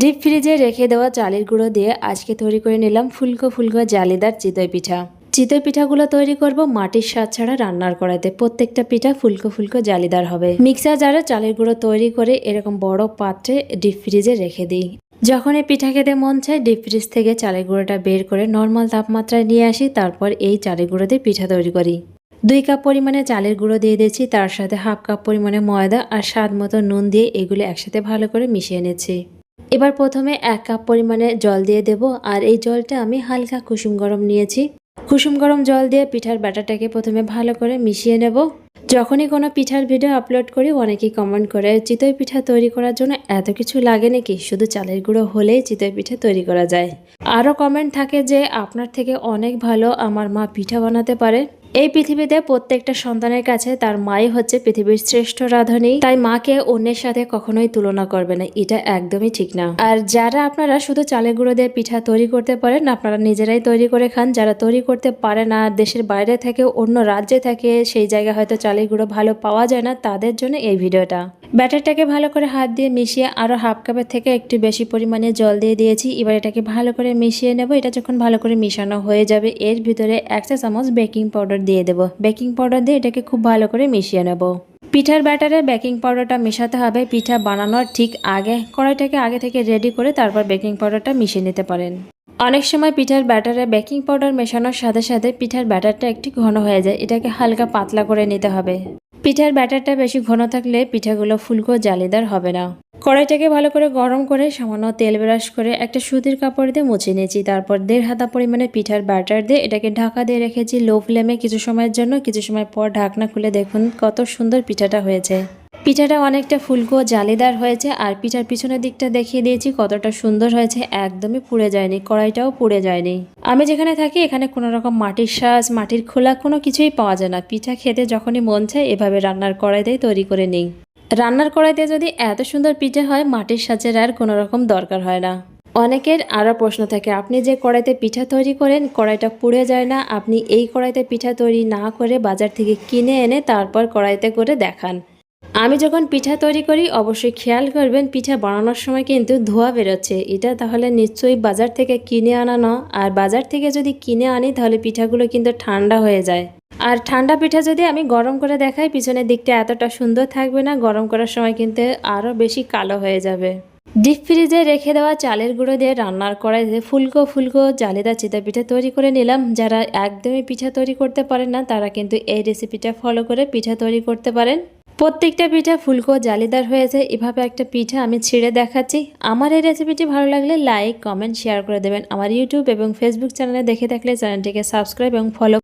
Deep ফ্রিজে রেখে দেওয়া চালের গুঁড়ো দিয়ে আজকে তৈরি করে নিলাম ফুলকো ফুলকো জালিদার চিতই পিঠা। চিতই পিঠাগুলো তৈরি করব মাটির স্বাদ ছাড়া রান্নার করাতে প্রত্যেকটা পিঠা ফুলকো ফুলকো জালিদার হবে। মিক্সার জারে চালের গুঁড়ো তৈরি করে এরকম বড় পাত্রে ডিপ ফ্রিজে রেখে দিই। যখন এই পিঠা খেতে মন চায়, ডিপ ফ্রিজ থেকে চালের গুঁড়োটা বের করে নর্মাল তাপমাত্রায় নিয়ে আসি, তারপর এই চালের গুঁড়ো দিয়ে পিঠা তৈরি করি। দুই কাপ পরিমাণে চালের গুঁড়ো দিয়ে দিয়েছি, তার সাথে হাফ কাপ পরিমাণে ময়দা আর স্বাদ মতো নুন দিয়ে এগুলো একসাথে ভালো করে মিশিয়ে নিচ্ছি। এবার প্রথমে এক কাপ পরিমাণে জল দিয়ে দেব, আর এই জলটা আমি হালকা কুসুম গরম নিয়েছি। কুসুম গরম জল দিয়ে পিঠার ব্যাটারটাকে প্রথমে ভালো করে মিশিয়ে নেব। যখনই কোনো পিঠার ভিডিও আপলোড করি, অনেকেই কমেন্ট করে, চিতই পিঠা তৈরি করার জন্য এত কিছু লাগে নাকি? শুধু চালের গুঁড়ো হলেই চিতই পিঠা তৈরি করা যায়। আরও কমেন্ট থাকে যে, আপনার থেকে অনেক ভালো আমার মা পিঠা বানাতে পারে। এই পৃথিবীতে প্রত্যেকটা সন্তানের কাছে তার মাই হচ্ছে পৃথিবীর শ্রেষ্ঠ রাঁধুনি। তাই মাকে অন্যের সাথে কখনোই তুলনা করবে না, এটা একদমই ঠিক না। আর যারা আপনারা শুধু চালের গুঁড়ো দিয়ে পিঠা তৈরি করতে পারেন, আপনারা নিজেরাই তৈরি করে খান। যারা তৈরি করতে পারে না, দেশের বাইরে থেকে, অন্য রাজ্যে থাকে, সেই জায়গায় হয়তো চালের গুঁড়ো ভালো পাওয়া যায় না, তাদের জন্য এই ভিডিওটা। ব্যাটারটাকে ভালো করে হাত দিয়ে মিশিয়ে আরও হাফ কাপের থেকে একটু বেশি পরিমাণে জল দিয়ে দিয়েছি। এবার এটাকে ভালো করে মিশিয়ে নেব। এটা যখন ভালো করে মিশানো হয়ে যাবে, এর ভিতরে এক চা চামচ বেকিং পাউডার দিয়ে দেবো। বেকিং পাউডার দিয়ে এটাকে খুব ভালো করে মিশিয়ে নেব। পিঠার ব্যাটারে বেকিং পাউডারটা মেশাতে হবে। পিঠা বানানোর ঠিক আগে, কড়াইটাকে আগে থেকে রেডি করে তারপর বেকিং পাউডারটা মিশিয়ে নিতে পারেন। অনেক সময় পিঠার ব্যাটারে বেকিং পাউডার মেশানোর সাথে সাথে পিঠার ব্যাটারটা একটু ঘন হয়ে যায়। এটাকে হালকা পাতলা করে নিতে হবে। পিঠার ব্যাটারটা বেশি ঘন থাকলে পিঠাগুলো ফুলকো জালিদার হবে না। কড়াইটাকে ভালো করে গরম করে সামান্য তেল ব্রাশ করে একটা সুতির কাপড় দিয়ে মুছে নিয়েছি। তারপর দেড় হাতা পরিমাণে পিঠার ব্যাটার দিয়ে এটাকে ঢাকা দিয়ে রেখেছি লো ফ্লেমে কিছু সময়ের জন্য। কিছু সময় পর ঢাকনা খুলে দেখুন কত সুন্দর পিঠাটা হয়েছে। পিঠাটা অনেকটা ফুলকো জালিদার হয়েছে আর পিঠার পিছনের দিকটা দেখিয়ে দিয়েছি কতটা সুন্দর হয়েছে। একদমই পুড়ে যায়নি, কড়াইটাও পুড়ে যায়নি। আমি যেখানে থাকি এখানে কোনো রকম মাটির সাজ, মাটির খোলা কোনো কিছুই পাওয়া যায় না। পিঠা খেতে যখনই মন চায় এভাবে রান্নার কড়াইতেই তৈরি করে নিই। রান্নার কড়াইতে যদি এত সুন্দর পিঠে হয়, মাটির সাজের আর কোনো রকম দরকার হয় না। অনেকের আরও প্রশ্ন থাকে, আপনি যে কড়াইতে পিঠা তৈরি করেন, কড়াইটা পুড়ে যায় না, আপনি এই কড়াইতে পিঠা তৈরি না করে বাজার থেকে কিনে এনে তারপর কড়াইতে করে দেখান। আমি যখন পিঠা তৈরি করি, অবশ্যই খেয়াল করবেন, পিঠা বানানোর সময় কিন্তু ধোয়া বেরোচ্ছে। এটা তাহলে নিশ্চয়ই বাজার থেকে কিনে আনানো আর বাজার থেকে যদি কিনে আনি, তাহলে পিঠাগুলো কিন্তু ঠান্ডা হয়ে যায়। আর ঠান্ডা পিঠা যদি আমি গরম করে দেখাই, পিছনের দিকটা এতটা সুন্দর থাকবে না, গরম করার সময় কিন্তু আরও বেশি কালো হয়ে যাবে। ডিপ ফ্রিজে রেখে দেওয়া চালের গুঁড়ো দিয়ে রান্নার কড়াইতে ফুলকো ফুলকো জালিদা চিতা পিঠা তৈরি করে নিলাম। যারা একদমই পিঠা তৈরি করতে পারেন না, তারা কিন্তু এই রেসিপিটা ফলো করে পিঠা তৈরি করতে পারেন। প্রত্যেকটা পিঠা ফুলকো জালিদার হয়েছে, এভাবে একটা পিঠা আমি ছিঁড়ে দেখাচ্ছি। আমার এই রেসিপিটি ভালো লাগলে লাইক, কমেন্ট, শেয়ার করে দেবেন। আমার ইউটিউব এবং ফেসবুক চ্যানেলে দেখে থাকলে চ্যানেলটিকে সাবস্ক্রাইব এবং ফলো